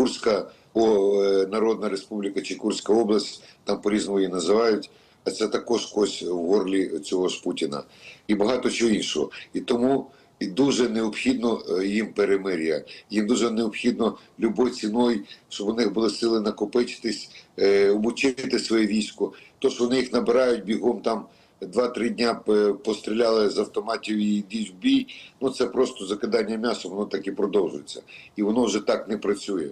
Курська о, е, Народна Республіка чи Курська область, там по-різному її називають. А це також кость в горлі цього ж Путіна і багато чого іншого. І тому і дуже необхідно е, їм перемир'я. Їм дуже необхідно любою ціною, щоб у них були сили накопичитись, е, обучити своє військо. То, що вони їх набирають бігом там. Два-три дня постріляли з автоматів і йдіть в бій. Ну це просто закидання м'яса, воно так і продовжується. І воно вже так не працює.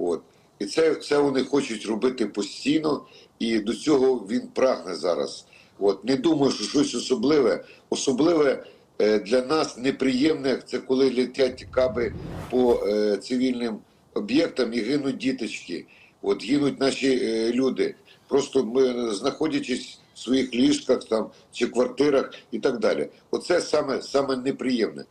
От. І це, це вони хочуть робити постійно, і до цього він прагне зараз. От. Не думаю, що щось особливе. Особливе е, для нас неприємне це коли летять каби по е, цивільним об'єктам і гинуть діточки. От гинуть наші е, люди. Просто ми, знаходячись в своїх ліжках там чи квартирах і так далі. Оце саме, саме неприємне.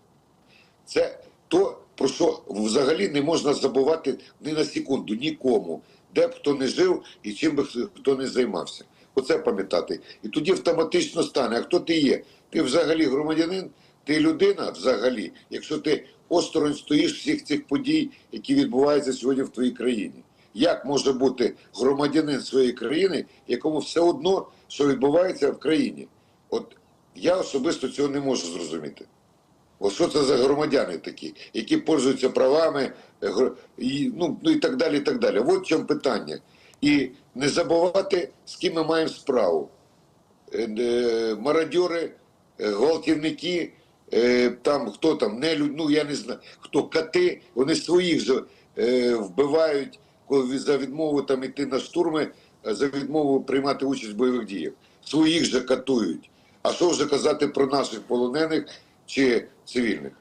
Це то, про що взагалі не можна забувати ні на секунду, нікому, де б хто не жив і чим би хто не займався. Оце пам'ятати. І тоді автоматично стане. А хто ти є? Ти взагалі громадянин, ти людина взагалі, якщо ти осторонь стоїш всіх цих подій, які відбуваються сьогодні в твоїй країні. Як може бути громадянин своєї країни, якому все одно, що відбувається в країні? От я особисто цього не можу зрозуміти. Ось що це за громадяни такі, які пользуються правами, е, і, ну, ну і так далі. і так далі. От в чому питання. І не забувати, з ким ми маємо справу. Е, е, Мародьори, гвалтівники, там хто там, не ну я не знаю, хто кати, вони своїх же вбивають за відмову там іти на штурми, за відмову приймати участь в бойових діях. Своїх же катують. А що вже казати про наших полонених чи цивільних?